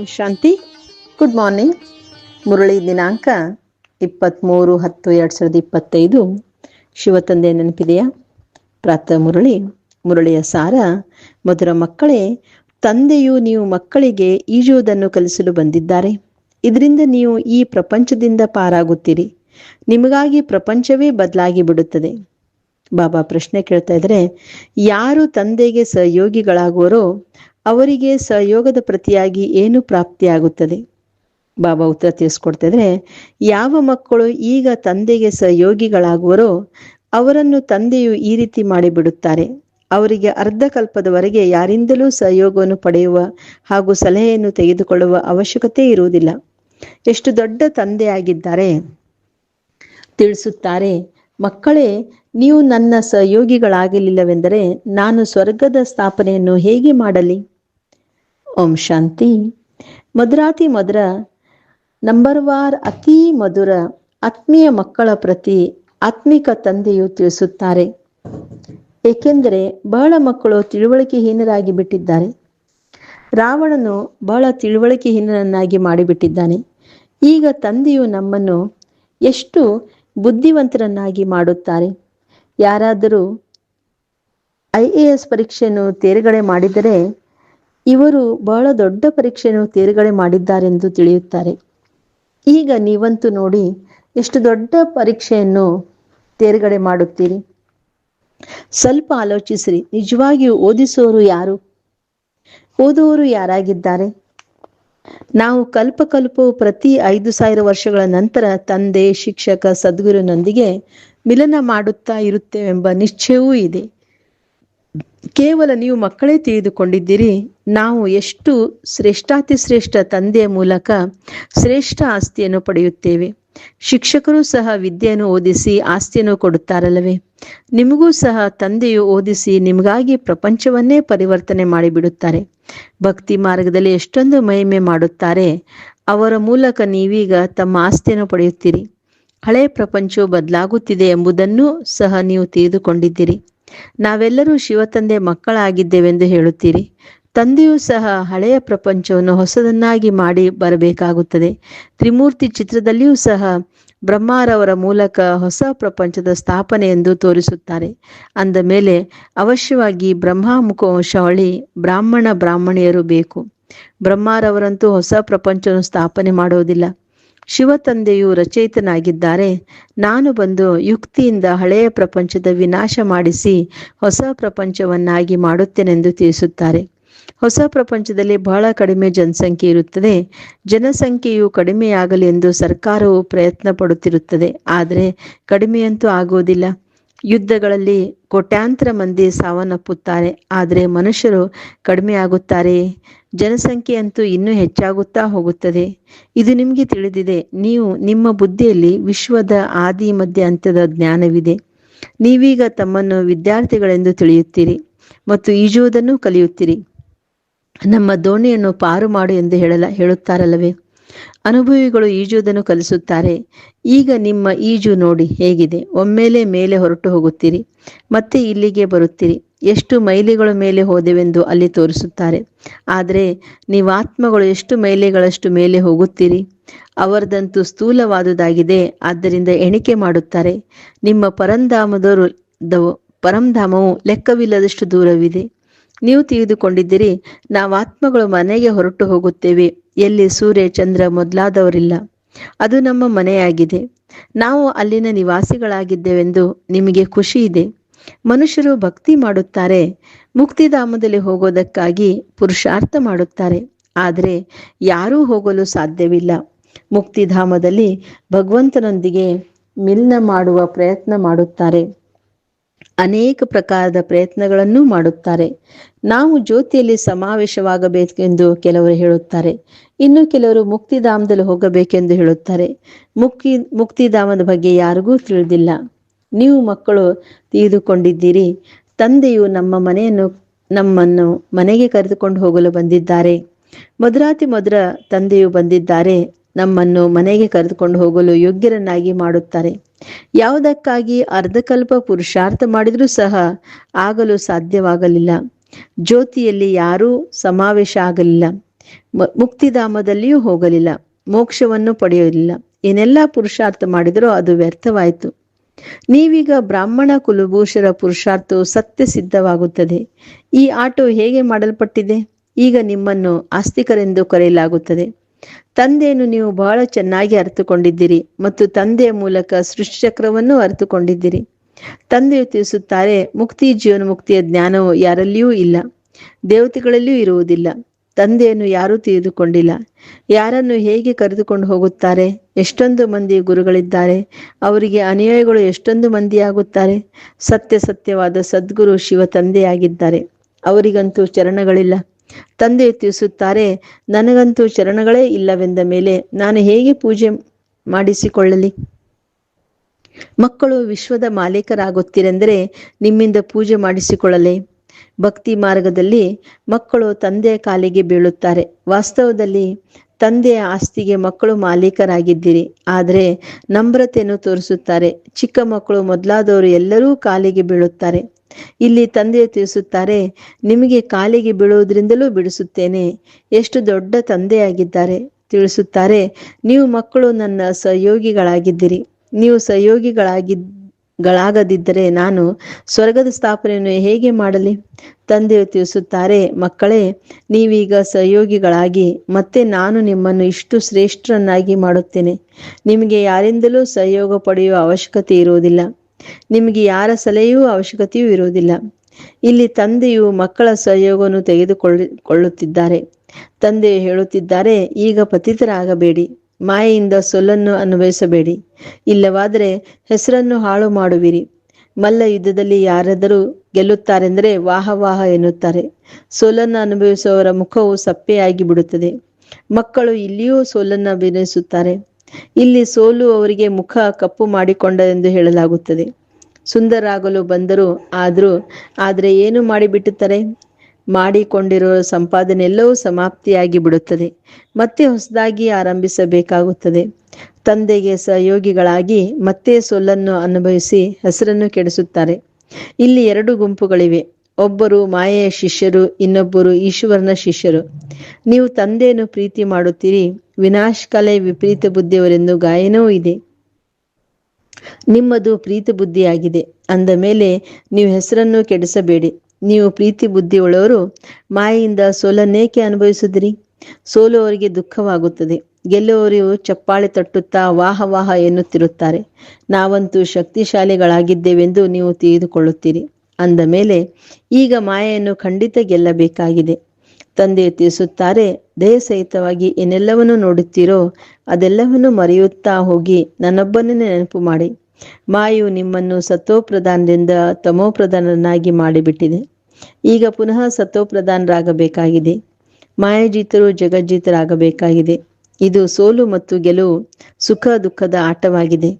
ಓಂ ಶಾಂತಿ. Good morning Murali ದಿನಾಂಕ ಇಪ್ಪತ್ತ್ಮೂರು ಹತ್ತು ಎರಡು ಸಾವಿರದ ಇಪ್ಪತ್ತೈದು. ಶಿವತಂದೆ ನೆನಪಿದೆಯಾ? ಪ್ರಾತಃ ಮುರಳಿ, ಮುರಳಿಯ ಸಾರ, ಮಧುರ ಮಕ್ಕಳೇ, ತಂದೆಯು ನೀವು ಮಕ್ಕಳಿಗೆ ಈಜುವುದನ್ನು ಕಲಿಸಲು ಬಂದಿದ್ದಾರೆ. ಇದರಿಂದ ನೀವು ಈ ಪ್ರಪಂಚದಿಂದ ಪಾರಾಗುತ್ತೀರಿ. ನಿಮಗಾಗಿ ಪ್ರಪಂಚವೇ ಬದಲಾಗಿ ಬಿಡುತ್ತದೆ. ಬಾಬಾ ಪ್ರಶ್ನೆ ಕೇಳ್ತಾ ಇದ್ರೆ ಯಾರು ತಂದೆಗೆ ಸಹಯೋಗಿಗಳಾಗುವರೋ ಅವರಿಗೆ ಸಹಯೋಗದ ಪ್ರತಿಯಾಗಿ ಏನು ಪ್ರಾಪ್ತಿಯಾಗುತ್ತದೆ? ಬಾಬಾ ಉತ್ತರ ತಿಳಿಸ್ಕೊಡ್ತಿದ್ರೆ, ಯಾವ ಮಕ್ಕಳು ಈಗ ತಂದೆಗೆ ಸಹಯೋಗಿಗಳಾಗುವರೋ ಅವರನ್ನು ತಂದೆಯು ಈ ರೀತಿ ಮಾಡಿಬಿಡುತ್ತಾರೆ. ಅವರಿಗೆ ಅರ್ಧ ಕಲ್ಪದವರೆಗೆ ಯಾರಿಂದಲೂ ಸಹಯೋಗವನ್ನು ಪಡೆಯುವ ಹಾಗೂ ಸಲಹೆಯನ್ನು ತೆಗೆದುಕೊಳ್ಳುವ ಅವಶ್ಯಕತೆ ಇರುವುದಿಲ್ಲ. ಎಷ್ಟು ದೊಡ್ಡ ತಂದೆಯಾಗಿದ್ದಾರೆ? ತಿಳಿಸುತ್ತಾರೆ, ಮಕ್ಕಳೇ, ನೀವು ನನ್ನ ಸಹಯೋಗಿಗಳಾಗಲಿಲ್ಲವೆಂದರೆ ನಾನು ಸ್ವರ್ಗದ ಸ್ಥಾಪನೆಯನ್ನು ಹೇಗೆ ಮಾಡಲಿ? ಓಂ ಶಾಂತಿ. ಮಧುರಾತಿ ಮಧುರ ನಂಬರ್ ವಾರ್ ಅತಿ ಮಧುರ, ಆತ್ಮೀಯ ಮಕ್ಕಳ ಪ್ರತಿ ಆತ್ಮಿಕ ತಂದೆಯು ತಿಳಿಸುತ್ತಾರೆ. ಏಕೆಂದರೆ ಬಹಳ ಮಕ್ಕಳು ತಿಳುವಳಿಕೆಹೀನರಾಗಿ ಬಿಟ್ಟಿದ್ದಾರೆ. ರಾವಣನು ಬಹಳ ತಿಳುವಳಿಕೆಹೀನನನ್ನಾಗಿ ಮಾಡಿಬಿಟ್ಟಿದ್ದಾನೆ. ಈಗ ತಂದೆಯು ನಮ್ಮನ್ನು ಎಷ್ಟು ಬುದ್ಧಿವಂತರನ್ನಾಗಿ ಮಾಡುತ್ತಾರೆ? ಯಾರಾದರೂ ಐ ಎ ಎಸ್ ಪರೀಕ್ಷೆಯನ್ನು ತೇರ್ಗಡೆ ಮಾಡಿದರೆ ಇವರು ಬಹಳ ದೊಡ್ಡ ಪರೀಕ್ಷೆಯನ್ನು ತೇರ್ಗಡೆ ಮಾಡಿದ್ದಾರೆಂದು ತಿಳಿಯುತ್ತಾರೆ. ಈಗ ನೀವಂತೂ ನೋಡಿ ಎಷ್ಟು ದೊಡ್ಡ ಪರೀಕ್ಷೆಯನ್ನು ತೇರ್ಗಡೆ ಮಾಡುತ್ತೀರಿ. ಸ್ವಲ್ಪ ಆಲೋಚಿಸಿರಿ, ನಿಜವಾಗಿಯೂ ಓದಿಸುವವರು ಯಾರು? ಓದುವವರು ಯಾರಾಗಿದ್ದಾರೆ? ನಾವು ಕಲ್ಪ ಕಲ್ಪವು ಪ್ರತಿ ಐದು ಸಾವಿರ ವರ್ಷಗಳ ನಂತರ ತಂದೆ, ಶಿಕ್ಷಕ, ಸದ್ಗುರುನೊಂದಿಗೆ ಮಿಲನ ಮಾಡುತ್ತಾ ಇರುತ್ತೇವೆಂಬ ನಿಶ್ಚಯವೂ ಇದೆ. ಕೇವಲ ನೀವು ಮಕ್ಕಳೇ ತಿಳಿದುಕೊಂಡಿದ್ದೀರಿ, ನಾವು ಎಷ್ಟು ಶ್ರೇಷ್ಠಾತಿ ಶ್ರೇಷ್ಠ ತಂದೆಯ ಮೂಲಕ ಶ್ರೇಷ್ಠ ಆಸ್ತಿಯನ್ನು ಪಡೆಯುತ್ತೇವೆ. ಶಿಕ್ಷಕರು ಸಹ ವಿದ್ಯೆಯನ್ನು ಓದಿಸಿ ಆಸ್ತಿಯನ್ನು ಕೊಡುತ್ತಾರಲ್ಲವೇ? ನಿಮಗೂ ಸಹ ತಂದೆಯು ಓದಿಸಿ ನಿಮಗಾಗಿ ಪ್ರಪಂಚವನ್ನೇ ಪರಿವರ್ತನೆ ಮಾಡಿಬಿಡುತ್ತಾರೆ. ಭಕ್ತಿ ಮಾರ್ಗದಲ್ಲಿ ಎಷ್ಟೊಂದು ಮಹಿಮೆ ಮಾಡುತ್ತಾರೆ, ಅವರ ಮೂಲಕ ನೀವೀಗ ತಮ್ಮ ಆಸ್ತಿಯನ್ನು ಪಡೆಯುತ್ತೀರಿ. ಹಳೆ ಪ್ರಪಂಚವು ಬದಲಾಗುತ್ತಿದೆ ಎಂಬುದನ್ನು ಸಹ ನೀವು ತಿಳಿದುಕೊಂಡಿದ್ದೀರಿ. ನಾವೆಲ್ಲರೂ ಶಿವತಂದೆ ಮಕ್ಕಳಾಗಿದ್ದೇವೆಂದು ಹೇಳುತ್ತೀರಿ. ತಂದೆಯೂ ಸಹ ಹಳೆಯ ಪ್ರಪಂಚವನ್ನು ಹೊಸದನ್ನಾಗಿ ಮಾಡಿ ಬರಬೇಕಾಗುತ್ತದೆ. ತ್ರಿಮೂರ್ತಿ ಚಿತ್ರದಲ್ಲಿಯೂ ಸಹ ಬ್ರಹ್ಮಾರವರ ಮೂಲಕ ಹೊಸ ಪ್ರಪಂಚದ ಸ್ಥಾಪನೆ ಎಂದು ತೋರಿಸುತ್ತಾರೆ. ಅಂದ ಮೇಲೆ ಅವಶ್ಯವಾಗಿ ಬ್ರಹ್ಮಾಮುಖ ವಂಶಾವಳಿ ಬ್ರಾಹ್ಮಣ ಬ್ರಾಹ್ಮಣಿಯರು ಬೇಕು. ಬ್ರಹ್ಮಾರವರಂತೂ ಹೊಸ ಪ್ರಪಂಚವನ್ನು ಸ್ಥಾಪನೆ ಮಾಡುವುದಿಲ್ಲ. ಶಿವ ತಂದೆಯು ರಚಯಿತನಾಗಿದ್ದಾರೆ. ನಾನು ಬಂದು ಯುಕ್ತಿಯಿಂದ ಹಳೆಯ ಪ್ರಪಂಚದ ವಿನಾಶ ಮಾಡಿಸಿ ಹೊಸ ಪ್ರಪಂಚವನ್ನಾಗಿ ಮಾಡುತ್ತೇನೆಂದು ತಿಳಿಸುತ್ತಾರೆ. ಹೊಸ ಪ್ರಪಂಚದಲ್ಲಿ ಬಹಳ ಕಡಿಮೆ ಜನಸಂಖ್ಯೆ ಇರುತ್ತದೆ. ಜನಸಂಖ್ಯೆಯು ಕಡಿಮೆಯಾಗಲಿ ಎಂದು ಸರ್ಕಾರವು ಪ್ರಯತ್ನ ಪಡುತ್ತಿರುತ್ತದೆ ಆದರೆ ಕಡಿಮೆಯಂತೂ ಆಗುವುದಿಲ್ಲ. ಯುದ್ಧಗಳಲ್ಲಿ ಕೋಟ್ಯಾಂತರ ಮಂದಿ ಸಾವನ್ನಪ್ಪುತ್ತಾರೆ. ಆದರೆ ಮನುಷ್ಯರು ಕಡಿಮೆ ಆಗುತ್ತಾರೆ. ಜನಸಂಖ್ಯೆ ಅಂತೂ ಇನ್ನೂ ಹೆಚ್ಚಾಗುತ್ತಾ ಹೋಗುತ್ತದೆ. ಇದು ನಿಮಗೆ ತಿಳಿದಿದೆ. ನೀವು ನಿಮ್ಮ ಬುದ್ಧಿಯಲ್ಲಿ ವಿಶ್ವದ ಆದಿ ಮಧ್ಯ ಅಂತ್ಯದ ಜ್ಞಾನವಿದೆ. ನೀವೀಗ ತಮ್ಮನ್ನು ವಿದ್ಯಾರ್ಥಿಗಳೆಂದು ತಿಳಿಯುತ್ತೀರಿ ಮತ್ತು ಈಜುವುದನ್ನು ಕಲಿಯುತ್ತೀರಿ. ನಮ್ಮ ದೋಣಿಯನ್ನು ಪಾರು ಮಾಡು ಎಂದು ಹೇಳಲ, ಹೇಳುತ್ತಾರಲ್ಲವೇ? ಅನುಭವಿಗಳು ಈಜುವುದನ್ನು ಕಲಿಸುತ್ತಾರೆ. ಈಗ ನಿಮ್ಮ ಈಜು ನೋಡಿ ಹೇಗಿದೆ. ಒಮ್ಮೆಲೆ ಮೇಲೆ ಹೊರಟು ಹೋಗುತ್ತೀರಿ. ಮತ್ತೆ ಇಲ್ಲಿಗೆ ಬರುತ್ತೀರಿ. ಎಷ್ಟು ಮೈಲಿಗಳ ಮೇಲೆ ಹೋದೆವೆಂದು ಅಲ್ಲಿ ತೋರಿಸುತ್ತಾರೆ. ಆದರೆ ನೀವಾತ್ಮಗಳು ಎಷ್ಟು ಮೈಲಿಗಳಷ್ಟು ಮೇಲೆ ಹೋಗುತ್ತೀರಿ? ಅವರದಂತೂ ಸ್ಥೂಲವಾದುದಾಗಿದೆ. ಆದ್ದರಿಂದ ಎಣಿಕೆ ಮಾಡುತ್ತಾರೆ. ನಿಮ್ಮ ಪರಂಧಾಮದವರು ದವ- ಪರಂಧಾಮವು ಲೆಕ್ಕವಿಲ್ಲದಷ್ಟು ದೂರವಿದೆ. ನೀವು ತಿಳಿದುಕೊಂಡಿದ್ದೀರಿ ನಾವು ಆತ್ಮಗಳು ಮನೆಗೆ ಹೊರಟು ಹೋಗುತ್ತೇವೆ. ಎಲ್ಲಿ ಸೂರ್ಯ, ಚಂದ್ರ ಮೊದಲಾದವರಿಲ್ಲ. ಅದು ನಮ್ಮ ಮನೆಯಾಗಿದೆ. ನಾವು ಅಲ್ಲಿನ ನಿವಾಸಿಗಳಾಗಿದ್ದೇವೆಂದು ನಿಮಗೆ ಖುಷಿ ಇದೆ ಮನುಷ್ಯರು ಭಕ್ತಿ ಮಾಡುತ್ತಾರೆ. ಮುಕ್ತಿಧಾಮದಲ್ಲಿ ಹೋಗೋದಕ್ಕಾಗಿ ಪುರುಷಾರ್ಥ ಮಾಡುತ್ತಾರೆ. ಆದರೆ ಯಾರೂ ಹೋಗಲು ಸಾಧ್ಯವಿಲ್ಲ. ಮುಕ್ತಿಧಾಮದಲ್ಲಿ ಭಗವಂತನೊಂದಿಗೆ ಮಿಲ್ನ ಮಾಡುವ ಪ್ರಯತ್ನ ಮಾಡುತ್ತಾರೆ. ಅನೇಕ ಪ್ರಕಾರದ ಪ್ರಯತ್ನಗಳನ್ನು ಮಾಡುತ್ತಾರೆ. ನಾವು ಜ್ಯೋತಿಯಲ್ಲಿ ಸಮಾವೇಶವಾಗಬೇಕೆಂದು ಕೆಲವರು ಹೇಳುತ್ತಾರೆ. ಇನ್ನು ಕೆಲವರು ಮುಕ್ತಿಧಾಮದಲ್ಲಿ ಹೋಗಬೇಕೆಂದು ಹೇಳುತ್ತಾರೆ. ಮುಕ್ತಿ, ಮುಕ್ತಿಧಾಮದ ಬಗ್ಗೆ ಯಾರಿಗೂ ತಿಳಿದಿಲ್ಲ. ನೀವು ಮಕ್ಕಳು ತಿಳಿದುಕೊಂಡಿದ್ದೀರಿ. ತಂದೆಯು ನಮ್ಮ ಮನೆಯನ್ನು, ನಮ್ಮನ್ನು ಮನೆಗೆ ಕರೆದುಕೊಂಡು ಹೋಗಲು ಬಂದಿದ್ದಾರೆ. ಮಧುರಾತಿ ಮಧುರ ತಂದೆಯು ಬಂದಿದ್ದಾರೆ. ನಮ್ಮನ್ನು ಮನೆಗೆ ಕರೆದುಕೊಂಡು ಹೋಗಲು ಯೋಗ್ಯರನ್ನಾಗಿ ಮಾಡುತ್ತಾರೆ. ಯಾವುದಕ್ಕಾಗಿ ಅರ್ಧಕಲ್ಪ ಪುರುಷಾರ್ಥ ಮಾಡಿದರೂ ಸಹ ಆಗಲು ಸಾಧ್ಯವಾಗಲಿಲ್ಲ. ಜ್ಯೋತಿಯಲ್ಲಿ ಯಾರೂ ಸಮಾವೇಶ ಆಗಲಿಲ್ಲ. ಮುಕ್ತಿಧಾಮದಲ್ಲಿಯೂ ಹೋಗಲಿಲ್ಲ. ಮೋಕ್ಷವನ್ನು ಪಡೆಯಲಿಲ್ಲ. ಏನೆಲ್ಲ ಪುರುಷಾರ್ಥ ಮಾಡಿದರೂ ಅದು ವ್ಯರ್ಥವಾಯಿತು. ನೀವೀಗ ಬ್ರಾಹ್ಮಣ ಕುಲಭೂಷರ ಪುರುಷಾರ್ಥವು ಸತ್ಯ ಸಿದ್ಧವಾಗುತ್ತದೆ. ಈ ಆಟೋ ಹೇಗೆ ಮಾಡಲ್ಪಟ್ಟಿದೆ? ಈಗ ನಿಮ್ಮನ್ನು ಆಸ್ತಿಕರೆಂದು ಕರೆಯಲಾಗುತ್ತದೆ. ತಂದೆಯನ್ನು ನೀವು ಬಹಳ ಚೆನ್ನಾಗಿ ಅರ್ಥಕೊಂಡಿದ್ದೀರಿ ಮತ್ತು ತಂದೆಯ ಮೂಲಕ ಸೃಷ್ಟಿಚಕ್ರವನ್ನು ಅರ್ಥಕೊಂಡಿದ್ದೀರಿ ತಂದೆಯು ತಿಳಿಸುತ್ತಾರೆ, ಮುಕ್ತಿ ಜೀವನ ಮುಕ್ತಿಯ ಜ್ಞಾನವು ಯಾರಲ್ಲಿಯೂ ಇಲ್ಲ, ದೇವತೆಗಳಲ್ಲಿಯೂ ಇರುವುದಿಲ್ಲ, ತಂದೆಯನ್ನು ಯಾರೂ ತಿಳಿದುಕೊಂಡಿಲ್ಲ. ಯಾರನ್ನು ಹೇಗೆ ಕರೆದುಕೊಂಡು ಹೋಗುತ್ತಾರೆ? ಎಷ್ಟೊಂದು ಮಂದಿ ಗುರುಗಳಿದ್ದಾರೆ, ಅವರಿಗೆ ಅನುಯಾಯಿಗಳು ಎಷ್ಟೊಂದು ಮಂದಿಯಾಗುತ್ತಾರೆ. ಸತ್ಯ ಸತ್ಯವಾದ ಸದ್ಗುರು ಶಿವ ತಂದೆಯಾಗಿದ್ದಾರೆ, ಅವರಿಗಂತೂ ಚರಣಗಳಿಲ್ಲ. ತಂದೆ ತಿಳಿಸುತ್ತಾರೆ ನನಗಂತೂ ಚರಣಗಳೇ ಇಲ್ಲವೆಂದ ಮೇಲೆ ನಾನು ಹೇಗೆ ಪೂಜೆ ಮಾಡಿಸಿಕೊಳ್ಳಲಿ? ಮಕ್ಕಳು ವಿಶ್ವದ ಮಾಲೀಕರಾಗುತ್ತೀರೆಂದರೆ ನಿಮ್ಮಿಂದ ಪೂಜೆ ಮಾಡಿಸಿಕೊಳ್ಳಲೇ. ಭಕ್ತಿ ಮಾರ್ಗದಲ್ಲಿ ಮಕ್ಕಳು ತಂದೆಯ ಕಾಲಿಗೆ ಬೀಳುತ್ತಾರೆ. ವಾಸ್ತವದಲ್ಲಿ ತಂದೆಯ ಆಸ್ತಿಗೆ ಮಕ್ಕಳು ಮಾಲೀಕರಾಗಿದ್ದೀರಿ, ಆದರೆ ನಮ್ರತೆಯನ್ನು ತೋರಿಸುತ್ತಾರೆ. ಚಿಕ್ಕ ಮಕ್ಕಳು ಮೊದಲಾದವರು ಎಲ್ಲರೂ ಕಾಲಿಗೆ ಬೀಳುತ್ತಾರೆ. ಇಲ್ಲಿ ತಂದೆ ತಿಳಿಸುತ್ತಾರೆ, ನಿಮಗೆ ಕಾಲಿಗೆ ಬೀಳುವುದರಿಂದಲೂ ಬಿಡಿಸುತ್ತೇನೆ. ಎಷ್ಟು ದೊಡ್ಡ ತಂದೆಯಾಗಿದ್ದಾರೆ, ತಿಳಿಸುತ್ತಾರೆ, ನೀವು ಮಕ್ಕಳು ನನ್ನ ಸಹಯೋಗಿಗಳಾಗಿದ್ದೀರಿ. ನೀವು ಸಹಯೋಗಿಗಳಾಗಿದ್ದ ಗಳಾಗದಿದ್ದರೆ ನಾನು ಸ್ವರ್ಗದ ಸ್ಥಾಪನೆಯನ್ನು ಹೇಗೆ ಮಾಡಲಿ? ತಂದೆಯು ತಿಳಿಸುತ್ತಾರೆ, ಮಕ್ಕಳೇ, ನೀವೀಗ ಸಹಯೋಗಿಗಳಾಗಿ, ಮತ್ತೆ ನಾನು ನಿಮ್ಮನ್ನು ಇಷ್ಟು ಶ್ರೇಷ್ಠರನ್ನಾಗಿ ಮಾಡುತ್ತೇನೆ. ನಿಮಗೆ ಯಾರಿಂದಲೂ ಸಹಯೋಗ ಪಡೆಯುವ ಅವಶ್ಯಕತೆ ಇರುವುದಿಲ್ಲ. ನಿಮಗೆ ಯಾರ ಸಲಹೆಯೂ ಅವಶ್ಯಕತೆಯೂ ಇರುವುದಿಲ್ಲ. ಇಲ್ಲಿ ತಂದೆಯು ಮಕ್ಕಳ ಸಹಯೋಗವನ್ನು ತೆಗೆದುಕೊಳ್ಳುತ್ತಿದ್ದಾರೆ ತಂದೆ ಹೇಳುತ್ತಿದ್ದಾರೆ, ಈಗ ಪತಿತರಾಗಬೇಡಿ, ಮಾಯೆಯಿಂದ ಸೊಲ್ಲನ್ನು ಅನುಭವಿಸಬೇಡಿ. ಇಲ್ಲವಾದರೆ ಹೆಸರನ್ನು ಹಾಳು ಮಾಡುವಿರಿ. ಮಲ್ಲ ಯುದ್ಧದಲ್ಲಿ ಯಾರಾದರೂ ಗೆಲ್ಲುತ್ತಾರೆಂದರೆ ವಾಹ ವಾಹ ಎನ್ನುತ್ತಾರೆ. ಸೋಲನ್ನು ಅನುಭವಿಸುವವರ ಮುಖವು ಸಪ್ಪೆಯಾಗಿ ಬಿಡುತ್ತದೆ ಮಕ್ಕಳು ಇಲ್ಲಿಯೂ ಸೋಲನ್ನು ಅಭಿನಯಿಸುತ್ತಾರೆ. ಇಲ್ಲಿ ಸೋಲು ಅವರಿಗೆ ಮುಖ ಕಪ್ಪು ಮಾಡಿಕೊಂಡದೆಂದು ಹೇಳಲಾಗುತ್ತದೆ. ಸುಂದರಾಗಲು ಬಂದರು ಆದರೂ, ಆದರೆ ಏನು ಮಾಡಿಬಿಟ್ಟುತ್ತಾರೆ? ಮಾಡಿಕೊಂಡಿರುವ ಸಂಪಾದನೆ ಎಲ್ಲವೂ ಸಮಾಪ್ತಿಯಾಗಿ ಬಿಡುತ್ತದೆ ಮತ್ತೆ ಹೊಸದಾಗಿ ಆರಂಭಿಸಬೇಕಾಗುತ್ತದೆ. ತಂದೆಗೆ ಸಹಯೋಗಿಗಳಾಗಿ ಮತ್ತೆ ಸೋಲನ್ನು ಅನುಭವಿಸಿ ಹೆಸರನ್ನು ಕೆಡಿಸುತ್ತಾರೆ. ಇಲ್ಲಿ ಎರಡು ಗುಂಪುಗಳಿವೆ. ಒಬ್ಬರು ಮಾಯೆಯ ಶಿಷ್ಯರು, ಇನ್ನೊಬ್ಬರು ಈಶ್ವರನ ಶಿಷ್ಯರು. ನೀವು ತಂದೆಯನ್ನು ಪ್ರೀತಿ ಮಾಡುತ್ತೀರಿ ವಿನಾಶಕಾಲೆ ವಿಪರೀತ ಬುದ್ಧಿಯವರೆಂದು ಗಾಯನವೂ ಇದೆ. ನಿಮ್ಮದು ಪ್ರೀತಿ ಬುದ್ಧಿಯಾಗಿದೆ. ಅಂದ ಮೇಲೆ ನೀವು ಹೆಸರನ್ನು ಕೆಡಿಸಬೇಡಿ. ನೀವು ಪ್ರೀತಿ ಬುದ್ಧಿಯುಳ್ಳವರು, ಮಾಯೆಯಿಂದ ಸೋಲನ್ನೇಕೆ ಅನುಭವಿಸಿದ್ರಿ? ಸೋಲುವವರಿಗೆ ದುಃಖವಾಗುತ್ತದೆ. ಗೆಲ್ಲುವವರು ಚಪ್ಪಾಳೆ ತಟ್ಟುತ್ತಾ ವಾಹ ವಾಹ ಎನ್ನುತ್ತಿರುತ್ತಾರೆ. ನಾವಂತೂ ಶಕ್ತಿಶಾಲಿಗಳಾಗಿದ್ದೇವೆಂದು ನೀವು ತಿಳಿದುಕೊಳ್ಳುತ್ತೀರಿ. ಅಂದ ಮೇಲೆ, ಈಗ ಮಾಯೆಯನ್ನು ಖಂಡಿತ ಗೆಲ್ಲಬೇಕಾಗಿದೆ. ತಂದೆ ತಿಳಿಸುತ್ತಾರೆ ದೇಹ ಸಹಿತವಾಗಿ ಏನೆಲ್ಲವನ್ನು ನೋಡುತ್ತೀರೋ ಅದೆಲ್ಲವನ್ನು ಮರೆಯುತ್ತಾ ಹೋಗಿ ನನ್ನೊಬ್ಬನೇ ನೆನಪು ಮಾಡಿ. ಮಾಯು ನಿಮ್ಮನ್ನು ಸತ್ವಪ್ರಧಾನದಿಂದ ತಮೋಪ್ರಧಾನನಾಗಿ ಮಾಡಿಬಿಟ್ಟಿದೆ. ಈಗ ಪುನಃ ಸತ್ವಪ್ರಧಾನರಾಗಬೇಕಾಗಿದೆ. ಮಾಯಾಜೀತರು ಜಗಜ್ಜೀತರಾಗಬೇಕಾಗಿದೆ. ಇದು ಸೋಲು ಮತ್ತು ಗೆಲುವು ಸುಖ ದುಃಖದ ಆಟವಾಗಿದೆ.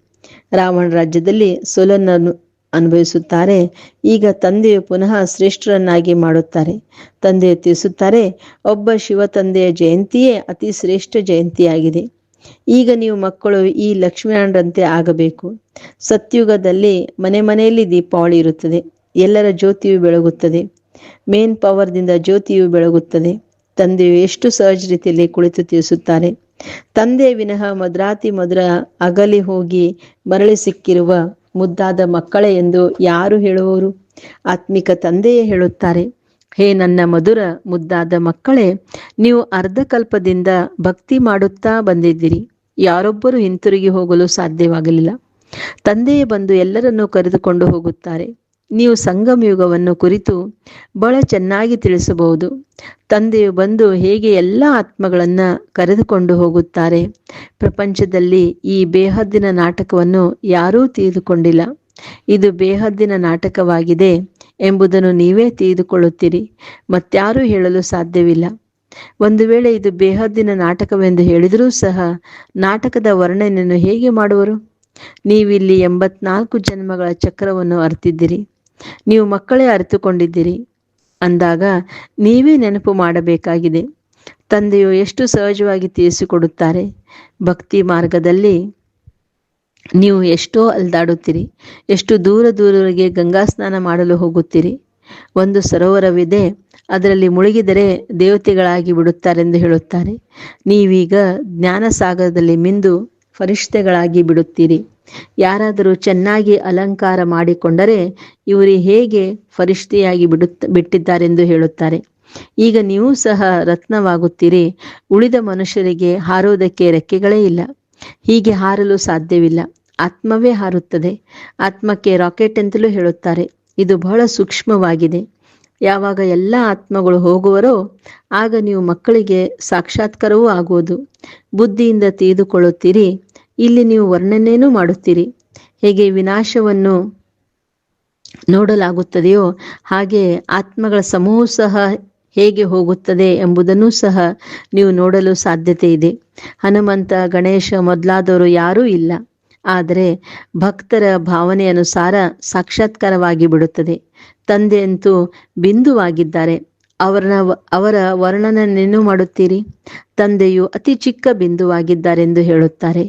ರಾವಣ ರಾಜ್ಯದಲ್ಲಿ ಸೋಲನ್ನು ಅನುಭವಿಸುತ್ತಾರೆ. ಈಗ ತಂದೆಯು ಪುನಃ ಶ್ರೇಷ್ಠರನ್ನಾಗಿ ಮಾಡುತ್ತಾರೆ. ತಂದೆಯು ತಿಳಿಸುತ್ತಾರೆ, ಒಬ್ಬ ಶಿವ ತಂದೆಯ ಜಯಂತಿಯೇ ಅತಿ ಶ್ರೇಷ್ಠ ಜಯಂತಿಯಾಗಿದೆ. ಈಗ ನೀವು ಮಕ್ಕಳು ಈ ಲಕ್ಷ್ಮೀನಾರಾಯಣರಂತೆ ಆಗಬೇಕು. ಸತ್ಯುಗದಲ್ಲಿ ಮನೆ ಮನೆಯಲ್ಲಿ ದೀಪಾವಳಿ ಇರುತ್ತದೆ. ಎಲ್ಲರ ಜ್ಯೋತಿಯು ಬೆಳಗುತ್ತದೆ. ಮೇನ್ ಪವರ್ದಿಂದ ಜ್ಯೋತಿಯು ಬೆಳಗುತ್ತದೆ. ತಂದೆಯು ಎಷ್ಟು ಸಹಜ ರೀತಿಯಲ್ಲಿ ಕುಳಿತು ತಿಳಿಸುತ್ತಾರೆ. ತಂದೆ ವಿನಃ ಮದ್ರಾತಿ ಮದ್ರ ಅಗಲಿ ಹೋಗಿ ಮರಳಿ ಸಿಕ್ಕಿರುವ ಮುದ್ದಾದ ಮಕ್ಕಳೇ ಎಂದು ಯಾರು ಹೇಳುವವರು ಆತ್ಮಿಕ ತಂದೆಯೇ ಹೇಳುತ್ತಾರೆ. ಹೇ ನನ್ನ ಮಧುರ ಮುದ್ದಾದ ಮಕ್ಕಳೇ, ನೀವು ಅರ್ಧಕಲ್ಪದಿಂದ ಭಕ್ತಿ ಮಾಡುತ್ತಾ ಬಂದಿದ್ದೀರಿ. ಯಾರೊಬ್ಬರು ಹಿಂತಿರುಗಿ ಹೋಗಲು ಸಾಧ್ಯವಾಗಲಿಲ್ಲ. ತಂದೆಯೇ ಬಂದು ಎಲ್ಲರನ್ನೂ ಕರೆದುಕೊಂಡು ಹೋಗುತ್ತಾರೆ. ನೀವು ಸಂಗಮ ಯುಗವನ್ನು ಕುರಿತು ಬಹಳ ಚೆನ್ನಾಗಿ ತಿಳಿಸಬಹುದು. ತಂದೆಯು ಬಂದು ಹೇಗೆ ಎಲ್ಲ ಆತ್ಮಗಳನ್ನು ಕರೆದುಕೊಂಡು ಹೋಗುತ್ತಾರೆ? ಪ್ರಪಂಚದಲ್ಲಿ ಈ ಬೇಹದ್ದಿನ ನಾಟಕವನ್ನು ಯಾರೂ ತಿಳಿದುಕೊಂಡಿಲ್ಲ. ಇದು ಬೇಹದ್ದಿನ ನಾಟಕವಾಗಿದೆ ಎಂಬುದನ್ನು ನೀವೇ ತಿಳಿದುಕೊಳ್ಳುತ್ತೀರಿ. ಮತ್ತಾರೂ ಹೇಳಲು ಸಾಧ್ಯವಿಲ್ಲ. ಒಂದು ವೇಳೆ ಇದು ಬೇಹದ್ದಿನ ನಾಟಕವೆಂದು ಹೇಳಿದರೂ ಸಹ ನಾಟಕದ ವರ್ಣನೆಯನ್ನು ಹೇಗೆ ಮಾಡುವರು? ನೀವಿಲ್ಲಿ ಎಂಬತ್ನಾಲ್ಕು ಜನ್ಮಗಳ ಚಕ್ರವನ್ನು ಅರ್ತಿದ್ದೀರಿ. ನೀವು ಮಕ್ಕಳೇ ಅರಿತುಕೊಂಡಿದ್ದೀರಿ. ಅಂದಾಗ ನೀವೇ ನೆನಪು ಮಾಡಬೇಕಾಗಿದೆ. ತಂದೆಯು ಎಷ್ಟು ಸಹಜವಾಗಿ ತೀರಿಸಿಕೊಡುತ್ತಾರೆ ಭಕ್ತಿ ಮಾರ್ಗದಲ್ಲಿ ನೀವು ಎಷ್ಟೋ ಅಲ್ದಾಡುತ್ತೀರಿ. ಎಷ್ಟು ದೂರ ದೂರವರೆಗೆ ಗಂಗಾ ಸ್ನಾನ ಮಾಡಲು ಹೋಗುತ್ತೀರಿ. ಒಂದು ಸರೋವರವಿದೆ, ಅದರಲ್ಲಿ ಮುಳುಗಿದರೆ ದೇವತೆಗಳಾಗಿ ಬಿಡುತ್ತಾರೆಂದು ಹೇಳುತ್ತಾರೆ. ನೀವೀಗ ಜ್ಞಾನ ಸಾಗರದಲ್ಲಿ ಮಿಂದು ಫರಿಷ್ಠೆಗಳಾಗಿ ಬಿಡುತ್ತೀರಿ. ಯಾರಾದರೂ ಚೆನ್ನಾಗಿ ಅಲಂಕಾರ ಮಾಡಿಕೊಂಡರೆ ಇವರು ಹೇಗೆ ಫರಿಷ್ಠೆಯಾಗಿ ಬಿಡುತ್ತ, ಬಿಟ್ಟಿದ್ದಾರೆಂದು ಹೇಳುತ್ತಾರೆ. ಈಗ ನೀವು ಸಹ ರತ್ನವಾಗುತ್ತೀರಿ. ಉಳಿದ ಮನುಷ್ಯರಿಗೆ ಹಾರೋದಕ್ಕೆ ರೆಕ್ಕೆಗಳೇ ಇಲ್ಲ. ಹೀಗೆ ಹಾರಲು ಸಾಧ್ಯವಿಲ್ಲ. ಆತ್ಮವೇ ಹಾರುತ್ತದೆ. ಆತ್ಮಕ್ಕೆ ರಾಕೆಟ್ ಅಂತಲೂ ಹೇಳುತ್ತಾರೆ. ಇದು ಬಹಳ ಸೂಕ್ಷ್ಮವಾಗಿದೆ. ಯಾವಾಗ ಎಲ್ಲ ಆತ್ಮಗಳು ಹೋಗುವರೋ, ಆಗ ನೀವು ಮಕ್ಕಳಿಗೆ ಸಾಕ್ಷಾತ್ಕಾರವೂ ಆಗುವುದು. ಬುದ್ಧಿಯಿಂದ ತಿಳಿದುಕೊಳ್ಳುತ್ತೀರಿ, ಇಲ್ಲಿ ನೀವು ವರ್ಣನೆಯೂ ಮಾಡುತ್ತೀರಿ. ಹೇಗೆ ವಿನಾಶವನ್ನು ನೋಡಲಾಗುತ್ತದೆಯೋ, ಹಾಗೆ ಆತ್ಮಗಳ ಸಮೂಹ ಸಹ ಹೇಗೆ ಹೋಗುತ್ತದೆ ಎಂಬುದನ್ನು ಸಹ ನೀವು ನೋಡಲು ಸಾಧ್ಯತೆ ಇದೆ ಹನುಮಂತ, ಗಣೇಶ ಮೊದಲಾದವರು ಯಾರೂ ಇಲ್ಲ. ಆದರೆ ಭಕ್ತರ ಭಾವನೆ ಅನುಸಾರ ಸಾಕ್ಷಾತ್ಕಾರವಾಗಿ ಬಿಡುತ್ತದೆ. ತಂದೆಯಂತೂ ಬಿಂದುವಾಗಿದ್ದಾರೆ. ಅವರನ್ನ ಅವರ ವರ್ಣನನ್ನೇನು ಮಾಡುತ್ತೀರಿ. ತಂದೆಯು ಅತಿ ಚಿಕ್ಕ ಬಿಂದುವಾಗಿದ್ದಾರೆಂದು ಹೇಳುತ್ತಾರೆ.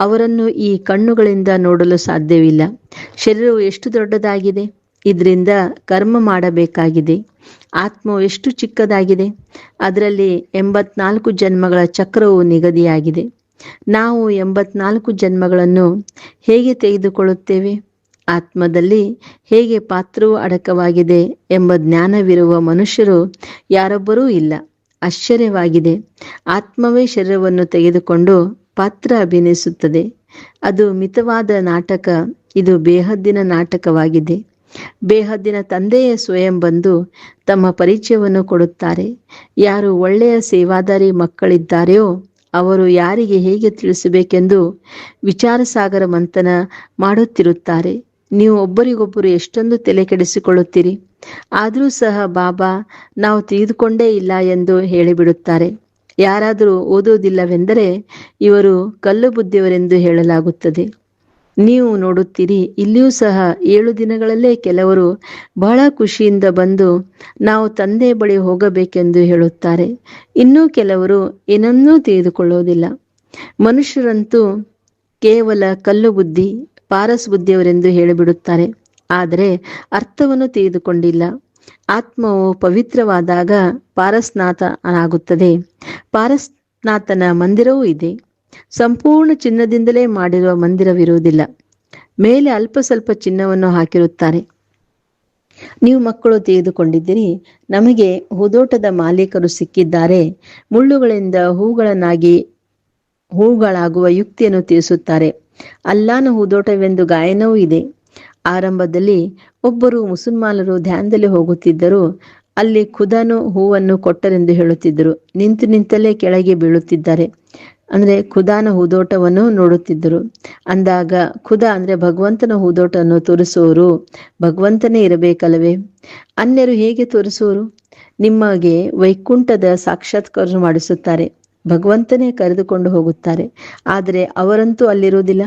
ಅವರನ್ನು ಈ ಕಣ್ಣುಗಳಿಂದ ನೋಡಲು ಸಾಧ್ಯವಿಲ್ಲ. ಶರೀರವು ಎಷ್ಟು ದೊಡ್ಡದಾಗಿದೆ. ಇದರಿಂದ ಕರ್ಮ ಮಾಡಬೇಕಾಗಿದೆ. ಆತ್ಮವು ಎಷ್ಟು ಚಿಕ್ಕದಾಗಿದೆ. ಅದರಲ್ಲಿ ಎಂಬತ್ನಾಲ್ಕು ಜನ್ಮಗಳ ಚಕ್ರವು ನಿಗದಿಯಾಗಿದೆ. ನಾವು ಎಂಬತ್ನಾಲ್ಕು ಜನ್ಮಗಳನ್ನು ಹೇಗೆ ತೆಗೆದುಕೊಳ್ಳುತ್ತೇವೆ? ಆತ್ಮದಲ್ಲಿ ಹೇಗೆ ಪಾತ್ರವು ಅಡಕವಾಗಿದೆ ಎಂಬ ಜ್ಞಾನವಿರುವ ಮನುಷ್ಯರು ಯಾರೊಬ್ಬರೂ ಇಲ್ಲ. ಆಶ್ಚರ್ಯವಾಗಿದೆ. ಆತ್ಮವೇ ಶರೀರವನ್ನು ತೆಗೆದುಕೊಂಡು ಪಾತ್ರ ಅಭಿನಯಿಸುತ್ತದೆ. ಅದು ಮಿತವಾದ ನಾಟಕ, ಇದು ಬೇಹದ್ದಿನ ನಾಟಕವಾಗಿದೆ. ಬೇಹದ್ದಿನ ತಂದೆಯೇ ಸ್ವಯಂ ಬಂದು ತಮ್ಮ ಪರಿಚಯವನ್ನು ಕೊಡುತ್ತಾರೆ. ಯಾರು ಒಳ್ಳೆಯ ಸೇವಾದಾರಿ ಮಕ್ಕಳಿದ್ದಾರೆಯೋ ಅವರು ಯಾರಿಗೆ ಹೇಗೆ ತಿಳಿಸಬೇಕೆಂದು ವಿಚಾರ ಸಾಗರ ಮಂಥನ ಮಾಡುತ್ತಿರುತ್ತಾರೆ. ನೀವು ಒಬ್ಬರಿಗೊಬ್ಬರು ಎಷ್ಟೊಂದು ತಲೆ ಕೆಡಿಸಿಕೊಳ್ಳುತ್ತೀರಿ ಆದರೂ ಸಹ ಬಾಬಾ, ನಾವು ತಿಳಿದುಕೊಂಡೇ ಇಲ್ಲ ಎಂದು ಹೇಳಿಬಿಡುತ್ತಾರೆ. ಯಾರಾದರೂ ಓದೋದಿಲ್ಲವೆಂದರೆ ಇವರು ಕಲ್ಲು ಬುದ್ಧಿಯವರೆಂದು ಹೇಳಲಾಗುತ್ತದೆ. ನೀವು ನೋಡುತ್ತೀರಿ. ಇಲ್ಲಿಯೂ ಸಹ ಏಳು ದಿನಗಳಲ್ಲೇ ಕೆಲವರು ಬಹಳ ಖುಷಿಯಿಂದ ಬಂದು ನಾವು ತಂದೆ ಬಳಿ ಹೋಗಬೇಕೆಂದು ಹೇಳುತ್ತಾರೆ. ಇನ್ನೂ ಕೆಲವರು ಏನನ್ನೂ ತಿಳಿದುಕೊಳ್ಳುವುದಿಲ್ಲ. ಮನುಷ್ಯರಂತೂ ಕೇವಲ ಕಲ್ಲು ಬುದ್ಧಿ, ಪಾರಸ್ ಬುದ್ಧಿಯವರೆಂದು ಹೇಳಿಬಿಡುತ್ತಾರೆ. ಆದರೆ ಅರ್ಥವನ್ನು ತಿಳಿದುಕೊಂಡಿಲ್ಲ. ಆತ್ಮವು ಪವಿತ್ರವಾದಾಗ ಪಾರಸ್ನಾಥ ಆಗುತ್ತದೆ ಪಾರಸ್ನಾಥನ ಮಂದಿರವೂ ಇದೆ. ಸಂಪೂರ್ಣ ಚಿನ್ನದಿಂದಲೇ ಮಾಡಿರುವ ಮಂದಿರವಿರುವುದಿಲ್ಲ. ಮೇಲೆ ಅಲ್ಪ ಸ್ವಲ್ಪ ಚಿನ್ನವನ್ನು ಹಾಕಿರುತ್ತಾರೆ. ನೀವು ಮಕ್ಕಳು ತೆಗೆದುಕೊಂಡಿದ್ದೀರಿ. ನಮಗೆ ಹೂದೋಟದ ಮಾಲೀಕರು ಸಿಕ್ಕಿದ್ದಾರೆ. ಮುಳ್ಳುಗಳಿಂದ ಹೂಗಳನ್ನಾಗಿ, ಹೂಗಳಾಗುವ ಯುಕ್ತಿಯನ್ನು ತಿಳಿಸುತ್ತಾರೆ. ಅಲ್ಲಾನ ಹೂದೋಟವೆಂದು ಗಾಯನವೂ ಇದೆ. ಆರಂಭದಲ್ಲಿ ಒಬ್ಬರು ಮುಸಲ್ಮಾನರು ಧ್ಯಾನದಲ್ಲಿ ಹೋಗುತ್ತಿದ್ದರು ಅಲ್ಲಿ ಖುದನು ಹೂವನ್ನು ಕೊಟ್ಟರೆಂದು ಹೇಳುತ್ತಿದ್ದರು. ನಿಂತು ನಿಂತಲೇ ಕೆಳಗೆ ಬೀಳುತ್ತಿದ್ದಾರೆ. ಅಂದ್ರೆ ಖುದಾನ ಹೂದೋಟವನ್ನು ನೋಡುತ್ತಿದ್ದರು. ಅಂದಾಗ ಖುದ ಅಂದ್ರೆ ಭಗವಂತನ ಹೂದೋಟವನ್ನು ತೋರಿಸುವವರು ಭಗವಂತನೇ ಇರಬೇಕಲ್ಲವೇ? ಅನ್ಯರು ಹೇಗೆ ತೋರಿಸುವರು? ನಿಮಗೆ ವೈಕುಂಠದ ಸಾಕ್ಷಾತ್ಕಾರ ಮಾಡಿಸುತ್ತಾರೆ. ಭಗವಂತನೇ ಕರೆದುಕೊಂಡು ಹೋಗುತ್ತಾರೆ. ಆದರೆ ಅವರಂತೂ ಅಲ್ಲಿರುವುದಿಲ್ಲ.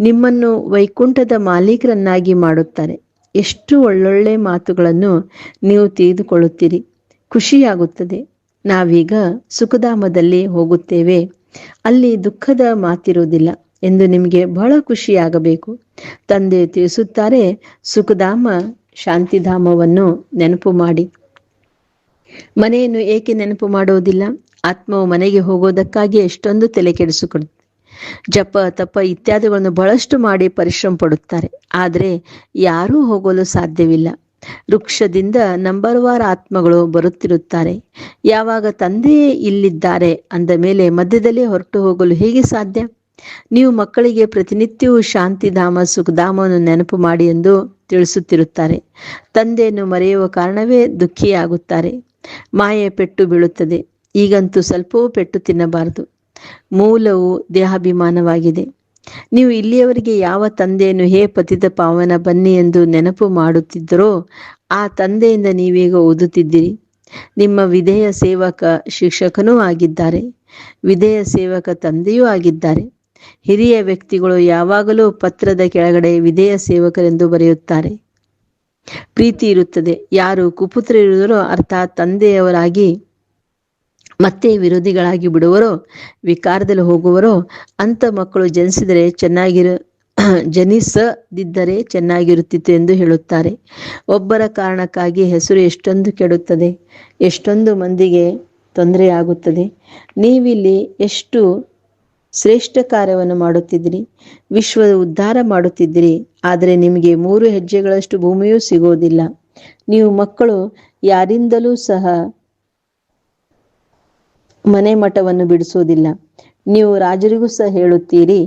ನಿಮ್ಮನ್ನು ವೈಕುಂಠದ ಮಾಲೀಕರನ್ನಾಗಿ ಮಾಡುತ್ತಾರೆ. ಎಷ್ಟು ಒಳ್ಳೊಳ್ಳೆ ಮಾತುಗಳನ್ನು ನೀವು ತಿಳಿದುಕೊಳ್ಳುತ್ತೀರಿ. ಖುಷಿಯಾಗುತ್ತದೆ. ನಾವೀಗ ಸುಖಧಾಮದಲ್ಲಿ ಹೋಗುತ್ತೇವೆ. ಅಲ್ಲಿ ದುಃಖದ ಮಾತಿರುವುದಿಲ್ಲ ಎಂದು ನಿಮಗೆ ಬಹಳ ಖುಷಿಯಾಗಬೇಕು. ತಂದೆ ತಿಳಿಸುತ್ತಾರೆ, ಸುಖಧಾಮ, ಶಾಂತಿಧಾಮವನ್ನು ನೆನಪು ಮಾಡಿ. ಮನೆಯನ್ನು ಏಕೆ ನೆನಪು ಮಾಡುವುದಿಲ್ಲ? ಆತ್ಮವು ಮನೆಗೆ ಹೋಗೋದಕ್ಕಾಗಿ ಎಷ್ಟೊಂದು ತಲೆ ಕೆಡಿಸಿಕೊಡುತ್ತೆ. ಜಪ, ತಪ ಇತ್ಯಾದಿಗಳನ್ನು ಬಹಳಷ್ಟು ಮಾಡಿ ಪರಿಶ್ರಮ ಪಡುತ್ತಾರೆ. ಆದರೆ ಯಾರೂ ಹೋಗಲು ಸಾಧ್ಯವಿಲ್ಲ. ವೃಕ್ಷದಿಂದ ನಂಬರ್ ವಾರ್ ಆತ್ಮಗಳು ಬರುತ್ತಿರುತ್ತಾರೆ. ಯಾವಾಗ ತಂದೆಯೇ ಇಲ್ಲಿದ್ದಾರೆ ಅಂದ ಮೇಲೆ ಮಧ್ಯದಲ್ಲಿ ಹೊರಟು ಹೋಗಲು ಹೇಗೆ ಸಾಧ್ಯ? ನೀವು ಮಕ್ಕಳಿಗೆ ಪ್ರತಿನಿತ್ಯವೂ ಶಾಂತಿಧಾಮ ಸುಖಧಾಮವನ್ನು ನೆನಪು ಮಾಡಿ ಎಂದು ತಿಳಿಸುತ್ತಿರುತ್ತಾರೆ. ತಂದೆಯನ್ನು ಮರೆಯುವ ಕಾರಣವೇ ದುಃಖಿಯಾಗುತ್ತಾರೆ ಮಾಯೆ ಪೆಟ್ಟು ಬೀಳುತ್ತದೆ. ಈಗಂತೂ ಸ್ವಲ್ಪವೂ ಪೆಟ್ಟು ತಿನ್ನಬಾರದು. ಮೂಲವು ದೇಹಾಭಿಮಾನವಾಗಿದೆ. ನೀವು ಇಲ್ಲಿಯವರಿಗೆ ಯಾವ ತಂದೆಯನ್ನು, ಹೇ ಪತಿತ ಪಾವನ, ಬನ್ನಿ ಎಂದು ನೆನಪು ಮಾಡುತ್ತಿದ್ದರೋ, ಆ ತಂದೆಯಿಂದ ನೀವೀಗ ಓದುತ್ತಿದ್ದೀರಿ. ನಿಮ್ಮ ವಿಧೇಯ ಸೇವಕ ಶಿಕ್ಷಕನೂ ಆಗಿದ್ದಾರೆ. ವಿಧೇಯ ಸೇವಕ ತಂದೆಯೂ ಆಗಿದ್ದಾರೆ. ಹಿರಿಯ ವ್ಯಕ್ತಿಗಳು ಯಾವಾಗಲೂ ಪತ್ರದ ಕೆಳಗಡೆ ವಿಧೇಯ ಸೇವಕರೆಂದು ಬರೆಯುತ್ತಾರೆ. ಪ್ರೀತಿ ಇರುತ್ತದೆ. ಯಾರು ಕುಪುತ್ರ ಇರುವುದರೋ ಅರ್ಥಾತ್ ತಂದೆಯವರಾಗಿ ಮತ್ತೆ ವಿರೋಧಿಗಳಾಗಿ ಬಿಡುವರೋ, ವಿಕಾರದಲ್ಲಿ ಹೋಗುವರೋ ಅಂತ ಮಕ್ಕಳು ಜನಿಸಿದರೆ ಚೆನ್ನಾಗಿರ, ಜನಿಸದಿದ್ದರೆ ಚೆನ್ನಾಗಿರುತ್ತಿತ್ತು ಎಂದು ಹೇಳುತ್ತಾರೆ. ಒಬ್ಬರ ಕಾರಣಕ್ಕಾಗಿ ಹೆಸರು ಎಷ್ಟೊಂದು ಕೆಡುತ್ತದೆ, ಎಷ್ಟೊಂದು ಮಂದಿಗೆ ತೊಂದರೆಯಾಗುತ್ತದೆ. ನೀವಿಲ್ಲಿ ಎಷ್ಟು ಶ್ರೇಷ್ಠ ಕಾರ್ಯವನ್ನು ಮಾಡುತ್ತಿದ್ದಿರಿ, ವಿಶ್ವದ ಉದ್ಧಾರ ಮಾಡುತ್ತಿದ್ದಿರಿ, ಆದರೆ ನಿಮಗೆ ಮೂರು ಹೆಜ್ಜೆಗಳಷ್ಟು ಭೂಮಿಯೂ ಸಿಗೋದಿಲ್ಲ. ನೀವು ಮಕ್ಕಳು ಯಾರಿಂದಲೂ ಸಹ ಮನೆ ಮಠವನ್ನು ಬಿಡಿಸೋದಿಲ್ಲ ನೀವು ರಾಜರಿಗೂ ಸಹ ಹೇಳುತ್ತೀರಿ,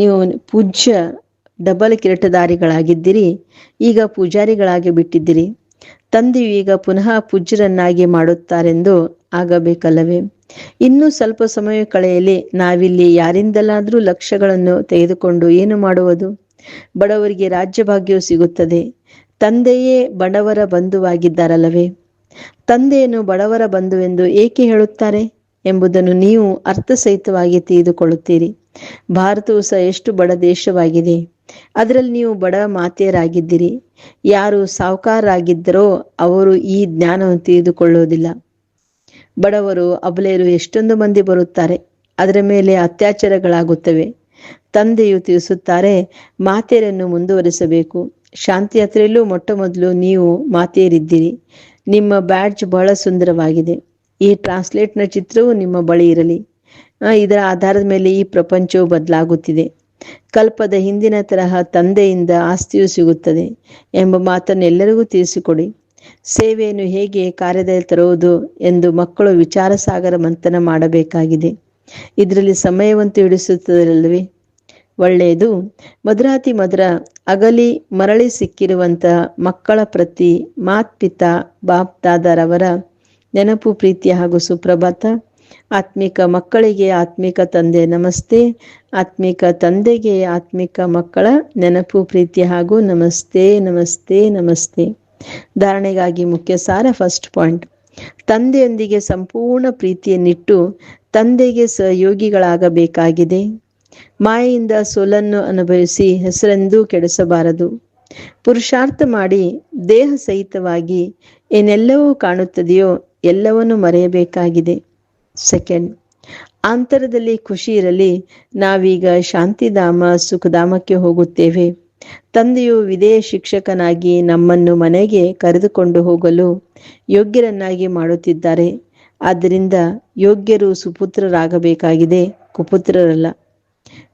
ನೀವು ಪೂಜ್ಯ ಡಬಲ್ ಕಿರೀಟಧಾರಿಗಳಾಗಿದ್ದೀರಿ, ಈಗ ಪೂಜಾರಿಗಳಾಗಿ ಬಿಟ್ಟಿದ್ದೀರಿ. ತಂದೆಯು ಈಗ ಪುನಃ ಪೂಜ್ಯರನ್ನಾಗಿ ಮಾಡುತ್ತಾರೆಂದು ಆಗಬೇಕಲ್ಲವೇ? ಇನ್ನು ಸ್ವಲ್ಪ ಸಮಯ ಕಳೆಯಲಿ, ನಾವಿಲ್ಲಿ ಯಾರಿಂದಲಾದರೂ ಲಕ್ಷಗಳನ್ನು ತೆಗೆದುಕೊಂಡು ಏನು ಮಾಡುವುದು? ಬಡವರಿಗೆ ರಾಜ್ಯಭಾಗ್ಯವು ಸಿಗುತ್ತದೆ. ತಂದೆಯೇ ಬಡವರ ಬಂಧುವಾಗಿದ್ದಾರಲ್ಲವೇ? ತಂದೆಯನ್ನು ಬಡವರ ಬಂಧುವೆಂದು ಏಕೆ ಹೇಳುತ್ತಾರೆ? ಎಂಬುದನ್ನು ನೀವು ಅರ್ಥಸಹಿತವಾಗಿ ತಿಳಿದುಕೊಳ್ಳುತ್ತೀರಿ. ಭಾರತವು ಸಹ ಎಷ್ಟು ಬಡ ದೇಶವಾಗಿದೆ. ಅದರಲ್ಲಿ ನೀವು ಬಡ ಮಾತೆಯರಾಗಿದ್ದೀರಿ. ಯಾರು ಸಾಹುಕಾರರಾಗಿದ್ದರೋ ಅವರು ಈ ಜ್ಞಾನವನ್ನು ತಿಳಿದುಕೊಳ್ಳುವುದಿಲ್ಲ. ಬಡವರು ಅಬಲೆಯರು ಎಷ್ಟೊಂದು ಮಂದಿ ಬರುತ್ತಾರೆ. ಅದರ ಮೇಲೆ ಅತ್ಯಾಚಾರಗಳಾಗುತ್ತವೆ. ತಂದೆಯು ತಿಳಿಸುತ್ತಾರೆ, ಮಾತೆಯರನ್ನು ಮುಂದುವರಿಸಬೇಕು. ಶಾಂತಿ ಯಾತ್ರೆಯಲ್ಲೂ ಮೊಟ್ಟ ಮೊದಲು ನೀವು ಮಾತೆಯರಿದ್ದೀರಿ. ನಿಮ್ಮ ಬ್ಯಾಡ್ಜ್ ಬಹಳ ಸುಂದರವಾಗಿದೆ. ಈ ಟ್ರಾನ್ಸ್ಲೇಟ್ನ ಚಿತ್ರವು ನಿಮ್ಮ ಬಳಿ ಇರಲಿ. ಇದರ ಆಧಾರದ ಮೇಲೆ ಈ ಪ್ರಪಂಚವು ಬದಲಾಗುತ್ತಿದೆ. ಕಲ್ಪದ ಹಿಂದಿನ ತರಹ ತಂದೆಯಿಂದ ಆಸ್ತಿಯು ಸಿಗುತ್ತದೆ ಎಂಬ ಮಾತನ್ನು ಎಲ್ಲರಿಗೂ ತಿಳಿಸಿಕೊಡಿ. ಸೇವೆಯನ್ನು ಹೇಗೆ ಕಾರ್ಯದಲ್ಲಿ ತರುವುದು ಎಂದು ಮಕ್ಕಳು ವಿಚಾರ ಸಾಗರ ಮಂಥನ ಮಾಡಬೇಕಾಗಿದೆ. ಇದರಲ್ಲಿ ಸಮಯವಂತೂ ಹಿಡಿಸುತ್ತದಲ್ಲವೇ? ಒಳ್ಳೆಯದು. ಮಧುರಾತಿ ಮಧುರ ಅಗಲಿ ಮರಳಿ ಸಿಕ್ಕಿರುವಂತಹ ಮಕ್ಕಳ ಪ್ರತಿ ಮಾತ್ಪಿತ, ಬಾಪ್ತಾದರವರ ನೆನಪು, ಪ್ರೀತಿ ಹಾಗೂ ಸುಪ್ರಭಾತ. ಆತ್ಮಿಕ ಮಕ್ಕಳಿಗೆ ಆತ್ಮಿಕ ತಂದೆ ನಮಸ್ತೆ. ಆತ್ಮಿಕ ತಂದೆಗೆ ಆತ್ಮಿಕ ಮಕ್ಕಳ ನೆನಪು, ಪ್ರೀತಿ ಹಾಗೂ ನಮಸ್ತೆ ನಮಸ್ತೆ ನಮಸ್ತೆ. ಧಾರಣೆಗಾಗಿ ಮುಖ್ಯ ಸಾರ ಫಸ್ಟ್ ಪಾಯಿಂಟ್ ತಂದೆಯೊಂದಿಗೆ ಸಂಪೂರ್ಣ ಪ್ರೀತಿಯನ್ನಿಟ್ಟು ತಂದೆಗೆ ಸಹಯೋಗಿಗಳಾಗಬೇಕಾಗಿದೆ. ಮಾಯೆಯಿಂದ ಸೋಲನ್ನು ಅನುಭವಿಸಿ ಹೆಸರೆಂದೂ ಕೆಡಿಸಬಾರದು. ಪುರುಷಾರ್ಥ ಮಾಡಿ ದೇಹ ಸಹಿತವಾಗಿ ಏನೆಲ್ಲವೂ ಕಾಣುತ್ತದೆಯೋ ಎಲ್ಲವನ್ನು ಮರೆಯಬೇಕಾಗಿದೆ. ಸೆಕೆಂಡ್, ಅಂತರದಲ್ಲಿ ಖುಷಿ ಇರಲಿ. ನಾವೀಗ ಶಾಂತಿಧಾಮ, ಸುಖಧಾಮಕ್ಕೆ ಹೋಗುತ್ತೇವೆ. ತಂದೆಯು ವಿದೇ ಶಿಕ್ಷಕನಾಗಿ ನಮ್ಮನ್ನು ಮನೆಗೆ ಕರೆದುಕೊಂಡು ಹೋಗಲು ಯೋಗ್ಯರನ್ನಾಗಿ ಮಾಡುತ್ತಿದ್ದಾರೆ. ಆದ್ದರಿಂದ ಯೋಗ್ಯರು ಸುಪುತ್ರರಾಗಬೇಕಾಗಿದೆ. ಕುಪುತ್ರರಲ್ಲ.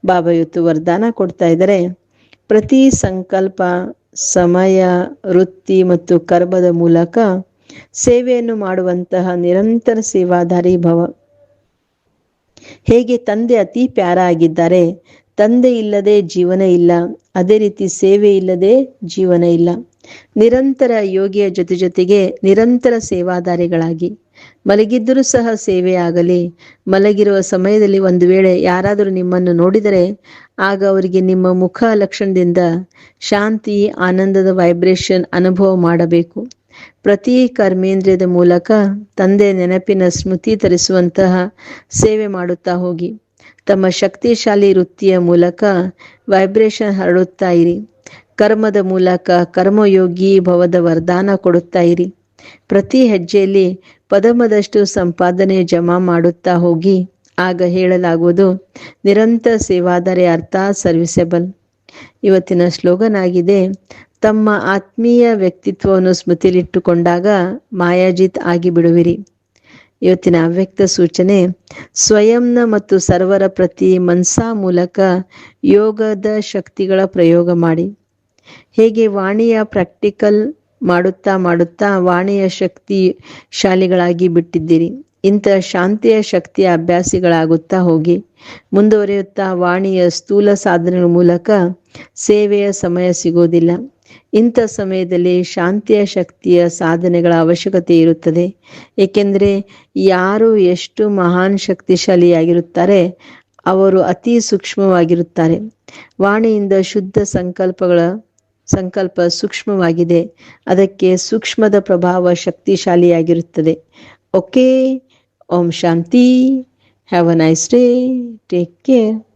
ಬಾಬಾ ಇವತ್ತು ವರದಾನ ಕೊಡ್ತಾ ಇದ್ದಾರೆ. ಪ್ರತಿ ಸಂಕಲ್ಪ, ಸಮಯ, ವೃತ್ತಿ ಮತ್ತು ಕರ್ಮದ ಮೂಲಕ ಸೇವೆಯನ್ನು ಮಾಡುವಂತಹ ನಿರಂತರ ಸೇವಾಧಾರಿ ಭವ. ಹೇಗೆ ತಂದೆ ಅತಿ ಪ್ಯಾರ ಆಗಿದ್ದಾರೆ. ತಂದೆ ಇಲ್ಲದೆ ಜೀವನ ಇಲ್ಲ. ಅದೇ ರೀತಿ ಸೇವೆ ಇಲ್ಲದೆ ಜೀವನ ಇಲ್ಲ. ನಿರಂತರ ಯೋಗಿಯ ಜೊತೆ ಜೊತೆಗೆ ನಿರಂತರ ಸೇವಾದಾರಿಗಳಾಗಿ ಮಲಗಿದ್ದರೂ ಸಹ ಸೇವೆಯಾಗಲಿ. ಮಲಗಿರುವ ಸಮಯದಲ್ಲಿ ಒಂದು ವೇಳೆ ಯಾರಾದರೂ ನಿಮ್ಮನ್ನು ನೋಡಿದರೆ, ಆಗ ಅವರಿಗೆ ನಿಮ್ಮ ಮುಖ ಲಕ್ಷಣದಿಂದ ಶಾಂತಿ, ಆನಂದದ ವೈಬ್ರೇಷನ್ ಅನುಭವ ಮಾಡಬೇಕು. ಪ್ರತಿ ಕರ್ಮೇಂದ್ರಿಯದ ಮೂಲಕ ತಂದೆ ನೆನಪಿನ ಸ್ಮೃತಿ ತರಿಸುವಂತಹ ಸೇವೆ ಮಾಡುತ್ತಾ ಹೋಗಿ. ತಮ್ಮ ಶಕ್ತಿಶಾಲಿ ವೃತ್ತಿಯ ಮೂಲಕ ವೈಬ್ರೇಷನ್ ಹರಡುತ್ತಾ ಇರಿ. ಕರ್ಮದ ಮೂಲಕ ಕರ್ಮಯೋಗಿ ಭವದ ವರದಾನ ಕೊಡುತ್ತಾ ಇರಿ. ಪ್ರತಿ ಹೆಜ್ಜೆಯಲ್ಲಿ ಪದಮದಷ್ಟು ಸಂಪಾದನೆ ಜಮಾ ಮಾಡುತ್ತಾ ಹೋಗಿ, ಆಗ ಹೇಳಲಾಗುವುದು ನಿರಂತರ ಸೇವಾದರೆ ಅರ್ಥ ಸರ್ವಿಸೆಬಲ್. ಇವತ್ತಿನ ಸ್ಲೋಗನ್ ಆಗಿದೆ ತಮ್ಮ ಆತ್ಮೀಯ ವ್ಯಕ್ತಿತ್ವವನ್ನು ಸ್ಮೃತಿಲಿಟ್ಟುಕೊಂಡಾಗ ಮಾಯಾಜಿತ್ ಆಗಿ ಬಿಡುವಿರಿ ಇವತ್ತಿನ ಅವ್ಯಕ್ತ ಸೂಚನೆ, ಸ್ವಯಂನ ಮತ್ತು ಸರ್ವರ ಪ್ರತಿ ಮನ್ಸಾ ಮೂಲಕ ಯೋಗದ ಶಕ್ತಿಗಳ ಪ್ರಯೋಗ ಮಾಡಿ. ಹೇಗೆ ವಾಣಿಯ ಪ್ರಾಕ್ಟಿಕಲ್ ಮಾಡುತ್ತಾ ಮಾಡುತ್ತಾ ವಾಣಿಯ ಶಕ್ತಿ ಶಾಲಿಗಳಾಗಿ ಬಿಟ್ಟಿದ್ದೀರಿ. ಇಂಥ ಶಾಂತಿಯ ಶಕ್ತಿಯ ಅಭ್ಯಾಸಿಗಳಾಗುತ್ತಾ ಹೋಗಿ. ಮುಂದುವರಿಯುತ್ತಾ ವಾಣಿಯ ಸ್ಥೂಲ ಸಾಧನೆಗಳ ಮೂಲಕ ಸೇವೆಯ ಸಮಯ ಸಿಗೋದಿಲ್ಲ ಇಂಥ ಸಮಯದಲ್ಲಿ ಶಾಂತಿಯ ಶಕ್ತಿಯ ಸಾಧನೆಗಳ ಅವಶ್ಯಕತೆ ಇರುತ್ತದೆ. ಏಕೆಂದರೆ ಯಾರು ಎಷ್ಟು ಮಹಾನ್ ಶಕ್ತಿಶಾಲಿಯಾಗಿರುತ್ತಾರೆ, ಅವರು ಅತಿ ಸೂಕ್ಷ್ಮವಾಗಿರುತ್ತಾರೆ. ವಾಣಿಯಿಂದ ಶುದ್ಧ ಸಂಕಲ್ಪಗಳ ಸಂಕಲ್ಪ ಸೂಕ್ಷ್ಮವಾಗಿದೆ. ಅದಕ್ಕೆ ಸೂಕ್ಷ್ಮದ ಪ್ರಭಾವ ಶಕ್ತಿಶಾಲಿಯಾಗಿರುತ್ತದೆ. Okay, Om Shanti, have a nice day, take care.